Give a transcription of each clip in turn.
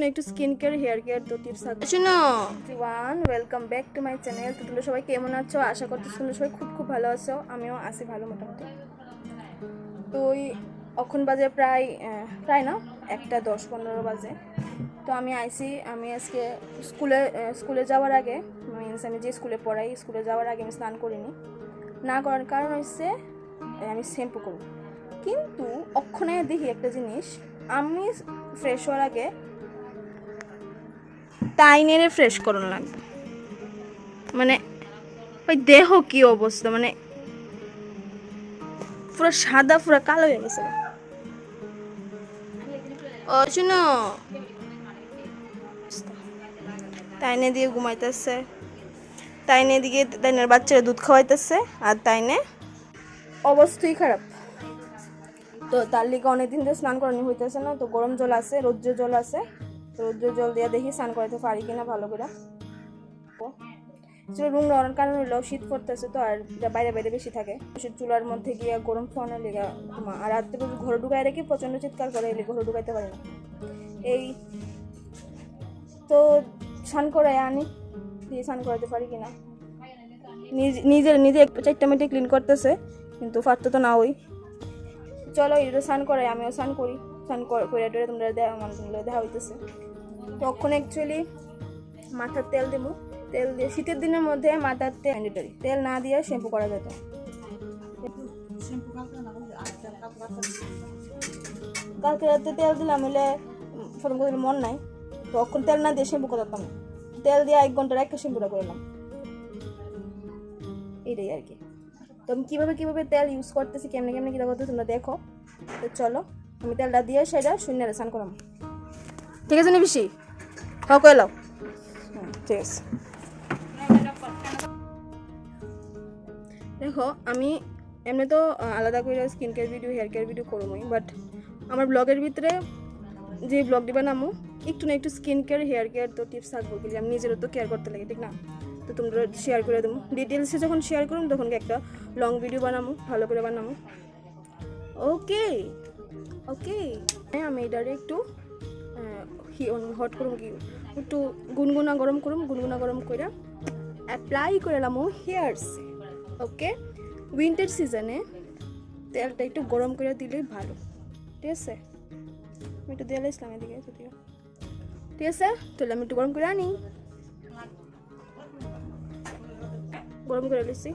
না একটু skin care hair care তো টিপস থাকবে শুনো। One welcome back to my channel তো তোমরা সবাই কেমন আছো? আশা করছি তোমরা সবাই খুব খুব ভালো আছো। আমিও আছি ভালো মোটামুটি। তো ওই এখন বাজে প্রায় প্রায় না? একটা দশ পনেরো বাজে। তো আমি আইসি আমি আজকে স্কুলে স্কুলে যাওয়ার আগে মিনস আমি যে স্কুলে পড়াই স্কুলে যাওয়ার আগে আমি স্নান করিনি। না করার কারণ হচ্ছে আমি শ্যাম্পু করব। কিন্তু অক্ষণে দেখি একটা জিনিস আমি ফ্রেশ হওয়ার আগে টাইনেরে ফ্রেশ করুন লাগবে। মানে ওই দেহ কি অবস্থা মানে পুরো সাদা, পুরো কালো হয়ে গেছে। ও তাইনে দিয়ে ঘুমাইতেছে। তাইনে দিকে তাইনের বাচ্চারা দুধ খাওয়াইতেছে আর তাইনে অবস্থাই খারাপ। তো তার লিগে অনেকদিন ধরে স্নান করানো হইতেছে না, তো গরম জল আছে, রৌদ্র জল আছে। তো জল দিয়ে দেখি, স্নান করাতে পারি কিনা ভালো করে। রুম রাখার কারণ হলো শীত পড়তেছে তো, আর বাইরে বাইরে বেশি থাকে। চুলার মধ্যে গিয়ে গরম ফোনে লেগে ঘুমা আর রাত্রে ঘরে ঢুকাই রেখে, প্রচণ্ড চিৎকার করে, এলে ঘরে ঢুকাইতে পারে না। এই, তো স্নান করে আনি, দিয়ে স্নান করাতে পারি কিনা। নিজ- নিজের নিজে একটু চারটা মিনিটে ক্লিন করতেছে, কিন্তু ফাটতে তো না ওই চলো এটা স্নান করে আমিও স্নান করি। স্নান করে টোরে তোমরা দেওয়া মানে দেখা হইতেছে। তখন অ্যাকচুয়ালি মাথার তেল দেবো? তেল দিয়ে শীতের দিনের মধ্যে মাথার তেল ম্যান্ডেটরি তেল না দিয়ে শ্যাম্পু করা যেত কালকে রাতে তেল দিলাম হলে প্রথম কথা মন নাই। তখন তেল না দিয়ে শ্যাম্পু করতাম তেল দিয়ে এক ঘণ্টার একটা শ্যাম্পুটা করলাম এটাই আর কি। তো আমি কীভাবে কীভাবে তেল ইউজ করতেছি, কেমনে কেমনে কীটা করতেছি তোমরা দেখো। তো চলো, আমি তেলটা দিয়ে সেটা শূন্য স্নান করলাম ঠিক আছে নি বেশি হক এলাও হুম, ঠিক আছে। দেখো আমি এমনি তো আলাদা করে skin care video hair care video করবোই বাট আমার ব্লগের ভিতরে যে ব্লগ দিবা নামো একটু না একটু স্কিন কেয়ার হেয়ার কেয়ার তো টিপস থাকব কি আমি নিজেরও তো কেয়ার করতে লাগে ঠিক না? তো তোমরা শেয়ার করে দেবো। ডিটেলসে যখন শেয়ার করুন তখন একটা লং ভিডিও বানাবো ভালো করে বানাবো। ওকে ওকে হ্যাঁ আমি এটারে একটু হট করুম কি একটু গুনগুনা গরম করুম গুনগুনা গরম করে অ্যাপ্লাই করে এলাম হেয়ার্স ওকে উইন্টার সিজনে তেলটা একটু গরম করে দিলেই ভালো, ঠিক আছে? আমি একটু দিয়ে ইসলাম এদিকে, যদিও। ঠিক আছে? তাহলে আমি একটু গরম করে আনি। গরম করে লিছি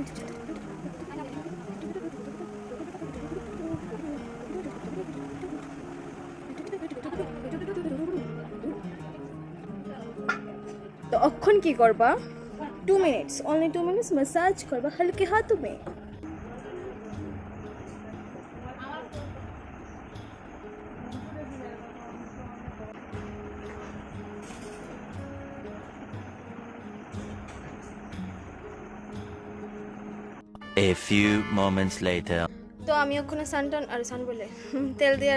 তো অক্ষণ কি করবা two minutes only two minutes massage করবা হালকে হাতও মে A few moments later. তো আমি ওখানে সানটান, আর সান বলে, তেল দিয়ে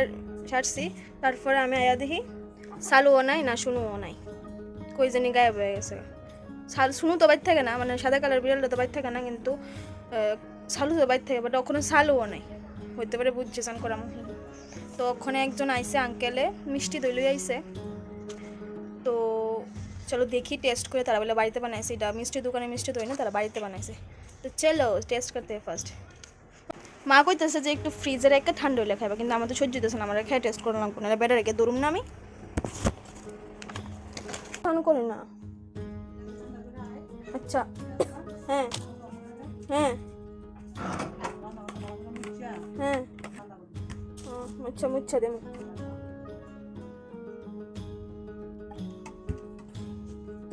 ছাড়ছি। তারপরে আমি আয়া দেখি, সালুও নাই না শুনুও নাই। কই জানি গায়েব হয়ে গেছে। সাল শুনু তো বাইর থাকে না মানে সাদা কালার বিড়ালটা তো বাইর থাকে না, কিন্তু সালু তো বাইর থাকে বাট ওখানে সালুও নাই। হইতে পারে বুঝছে সান করাম। তো ওখানে একজন আইসে আঙ্কেলে মিষ্টি দই লই আইসে। তো চলো দেখি টেস্ট করে তারা বলে বাড়িতে বানাইছে এটা মিষ্টি দোকানে মিষ্টি দই না তারা বাড়িতে বানাইছে। তো চলো টেস্ট করতে ফার্স্ট মা কইতেছে যে একটু ফ্রিজে রেখে ঠান্ডা হলে খাইবা কিন্তু আমার তো সহ্য হইতেছে না আমার খেয়ে টেস্ট করলাম কোনো বেড়ে রেখে দৌড়ুম না আমি। অন করি না। আচ্ছা হ্যাঁ হ্যাঁ। হ্যাঁ। ও, আচ্ছা মুচ্ছা দেম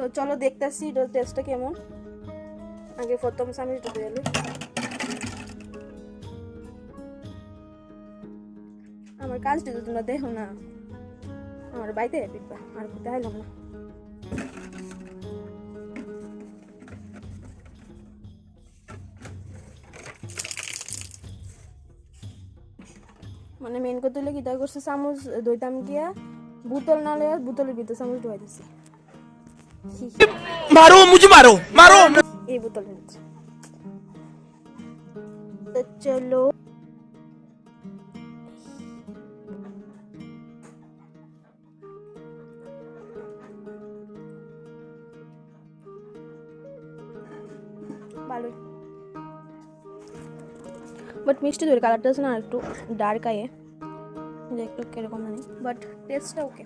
তো চলো দেখতেছি টেস্টটা কেমন। আগে প্রথম চামচ ঢুকে গেল। আমার কাজটা তো তোমরা দেখো না। আমার বাড়িতে পিকবা আর কোথায় হলাম না। মানে মেন কথা হলে কি তাই করছে চামচ দইতাম গিয়া বোতল নালে বোতলের ভিতরে চামচ ঢুকাই দিছি মারো, মুঝে মারো মারো। এই বোতলের চলো। বাট মিষ্টি দই কালারটা আছে না একটু ডার্ক আয়ে একটু কীরকম বাট টেস্টটা ওকে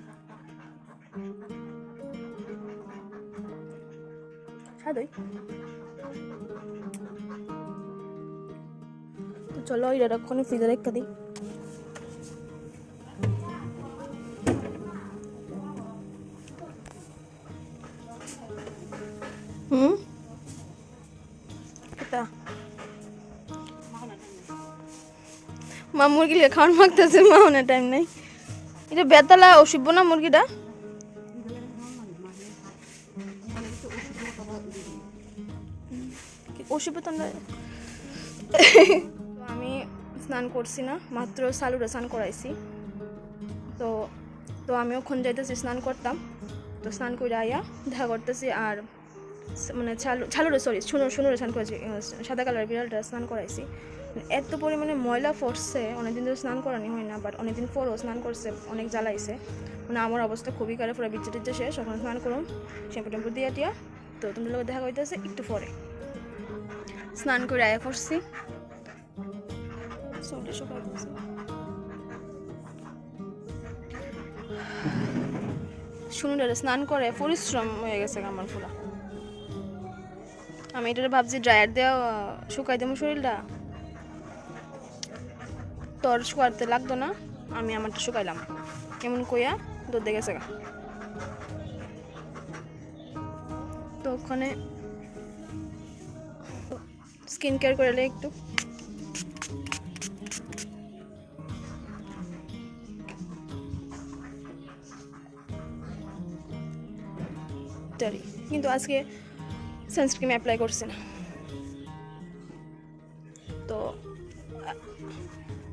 তো চলো এটা রাক্ষণে ফ্রিজে রেখে দিই। মা মুরগি খাওয়ান মাগতেছে, মা অনেক টাইম নেই। এটা বেতালা অসিব্য না মুরগিটা? অসিব্য তো আমি স্নান করছি না, মাত্র সালুরে স্নান করাইছি। তো তো আমি ওখান যাইতেছি, স্নান করতাম। তো স্নান করে আইয়া দেখা করতেছি আর মানে ছালু, ছালুরে সরি শুনো শুনুরে স্নান করেছি সাদা কালার বিড়ালটা স্নান করাইছি। এত পরিমাণে ময়লা পড়ছে, অনেকদিন ধরে স্নান করানি হয় না বাট অনেকদিন পরও স্নান করছে, অনেক জ্বালাইছে। মানে আমার অবস্থা খুবই খারাপ, পুরো বিচ্ছে টিচ্ছে শেষ ওখানে স্নান করুন শ্যাম্পু টেম্পু দিয়ে টিয়া। তো তোমাদের লোক দেখা হইতেছে একটু পরে। স্নান করে আয়া পড়ছি। চুলটা শুকাইতেছে। শুনুন রে, স্নান করে পরিশ্রম হয়ে গেছে আমার পুরা। আমি এটা ভাবছি ড্রায়ার দেওয়া শুকাই দেবো শরীরটা। তোর শুকাতে লাগতো না আমি আমারটা শুকাইলাম। কেমন কইয়া দুধ গেছে গা। তো ওখানে স্কিন কেয়ার করে একটু। কিন্তু আজকে সানস্ক্রিন অ্যাপ্লাই করছে না। তো,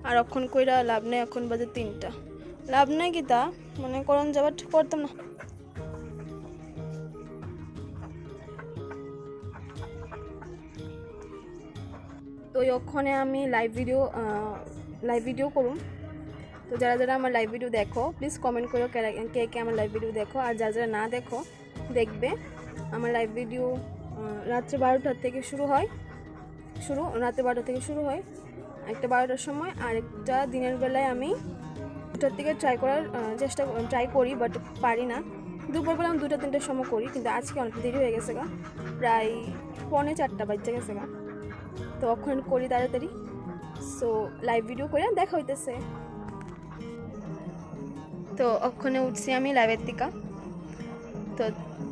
আর অক্ষণ কইরা লাভ নেই, এখন বাজে তিনটা। লাভ নেই কি তা? মানে করণ যাবার করতাম না। তো ওই ওখানে আমি লাইভ ভিডিও লাইভ ভিডিও করুন তো যারা যারা আমার লাইভ ভিডিও দেখো প্লিজ কমেন্ট করো কে- কে আমার লাইভ ভিডিও দেখো। আর যারা যারা না দেখো, দেখবে আমার লাইভ ভিডিও রাত্রে বারোটার থেকে শুরু হয়। শুরু, রাতে বারোটা থেকে শুরু হয়। একটা বারোটার সময়, আর একটা দিনের বেলায় আমি দুটার থেকে ট্রাই করার চেষ্টা ট্রাই করি বাট পারি না। দুপুরবেলা আমি দুটা, তিনটার সময় করি, কিন্তু আজকে অনেক দেরি হয়ে গেছে গা। প্রায় পৌনে চারটা বাজতে গেছে গা। তো ওখানে করি তাড়াতাড়ি। সো লাইভ ভিডিও করে দেখা হইতেছে। তো ওখানে উঠছি আমি লাইভের থেকে তো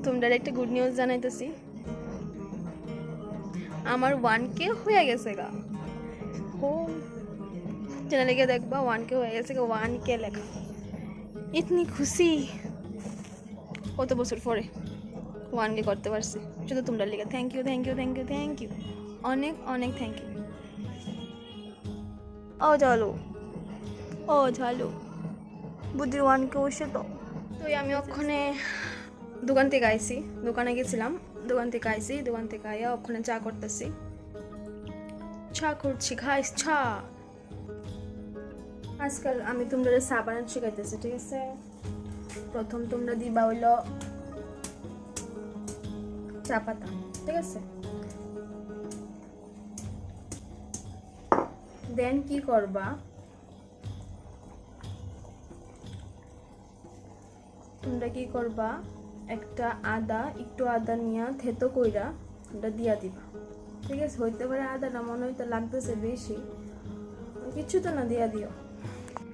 তোমরা একটা গুড নিউজ জানাইতেছি। আমার ওয়ান কে হয়ে গেছে গা। হো চ্যানেলে গিয়ে দেখবা ওয়ান কে হয়ে গেছে গা ওয়ান কে লেখা। ইতনি খুশি। কত বছর পরে ওয়ান কে করতে পারছি। শুধু তোমরা লিখে thank you thank you thank you thank you অনেক অনেক থ্যাংক ইউ ও ঝালু ও ঝালু বুদ্ধির ওয়ান কে বসে তো। তো আমি ওখানে দোকান থেকে আইছি। দোকানে গেছিলাম। দোকান থেকে আইছি দোকান থেকে আইয়া ওখানে চা করতেছি। চা করছি খাইস চা। আজকাল আমি তোমরা চা বানাতে শিখাইতেছি ঠিক আছে? প্রথম তোমরা দিবা হইল চা পাতা ঠিক আছে? দেন কি করবা? তোমরা কি করবা? একটা আদা, একটু আদা নিয়া থেতো কইরা ওটা দিয়া দিবা। ঠিক আছে? হইতে পারে আদাটা মনে হইতে লাগতেছে বেশি। কিছু তো না, দিয়া দিও।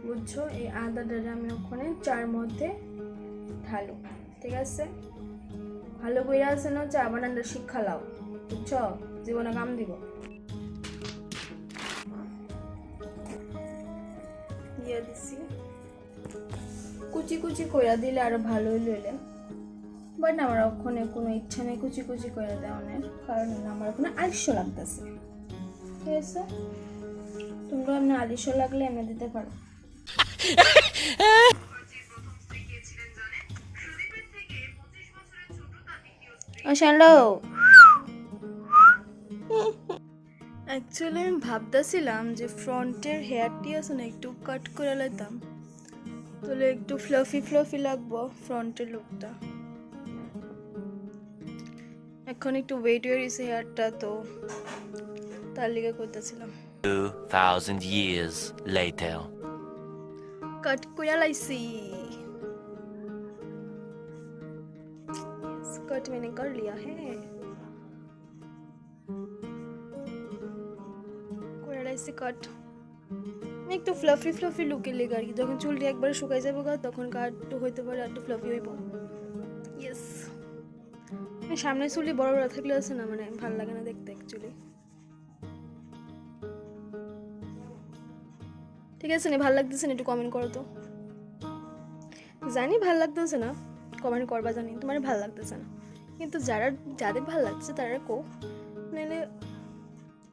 বুঝছ? এই আদাটারে আমি ওখানে চার মধ্যে ঢালো। ঠিক আছে? ভালো কইরা আছে না চা বানানটা শিক্ষা লাও। বুঝছ? জীবনে কাম দিব। দিয়ে দিছি। কুচি কুচি কইরা দিলে আরও ভালো হইলে বাট আমার ওখানে কোনো ইচ্ছা নেই কুচি কুচি করে দেওয়ানের, কারণ আমার ওখানে আলস্য লাগতেছে। ঠিক আছে? তোমরা এমনি আলস্য লাগলে এমনি দিতে পারো। হ্যালো অ্যাকচুয়ালি আমি ভাবতেছিলাম যে ফ্রন্টের হেয়ারটি আছে না একটু কাট করে লাইতাম তাহলে একটু ফ্লাফি ফ্লাফি লাগবো ফ্রন্টের লুকটা এখন একটু ওয়েট হয়ে গেছে হেয়ারটা তো তার লিগে করতেছিলাম 2,000 years later. কাট করে লাইছি कट मैंने कर लिया है করে লাইছি কাট একটু ফ্লাফি ফ্লাফি লুকের লেগে আর কি। যখন চুলটি একবার শুকাই যাবে গা, তখন কাট হইতে পারে আর একটু ফ্লাফি হইব। ইয়েস সামনে চুলি বড় বড় থাকলে আছে না মানে ভালো লাগে না দেখতে অ্যাকচুয়ালি ঠিক আছে নি, ভালো লাগতেছে না, একটু কমেন্ট করো তো। জানি ভালো লাগতেছে না কমেন্ট করবা জানি, তোমার ভালো লাগতেছে না। কিন্তু যারা, যাদের ভালো লাগছে তারা কো নাহলে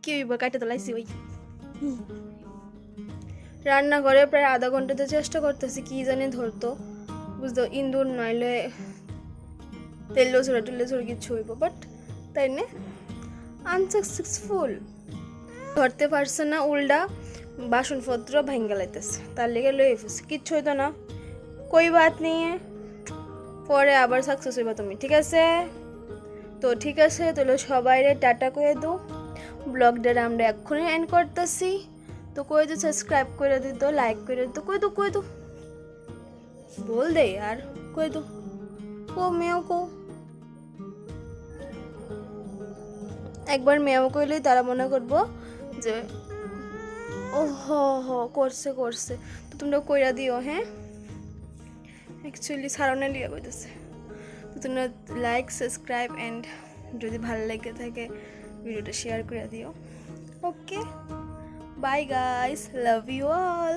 কি হইব কাটে তোলাইছি ওই। রান্না করে প্রায় আধা ঘণ্টা তো চেষ্টা করতেছি, কি জানি ধরতো। বুঝতো ইন্দুর নইলে তেল ছোড়া টেলে ছোড়া কিছু হইব বাট তাই না। আনসাকসেসফুল ধরতে পারছে না, উল্টা বাসনপত্র ভেঙ্গে লাইতেছে। তার লেগে লয়ে ফেলছে, কিচ্ছু হইতো না। কই বাত নিয়ে? পরে আবার সাকসেস হইবা তুমি, ঠিক আছে? তো ঠিক আছে, তাহলে সবাইরে টাটা করে দো ব্লগটা আমরা এক্ষুনি এন্ড করতেছি। তো কই তো সাবস্ক্রাইব করে দিত লাইক করে দিত কই তো কই তো। বল দে আর, কই তো। কো মেও কো। একবার মেও কইলেই তারা মনে করব যে ও হ হ করছে করছে। তো তোমরা কইরা দিও হ্যাঁ? অ্যাকচুয়ালি সারাউন্ডে লিয়া কইতেছে। তো তোমরা লাইক সাবস্ক্রাইব অ্যান্ড যদি ভালো লেগে থাকে ভিডিওটা শেয়ার করে দিও। Okay bye guys love you all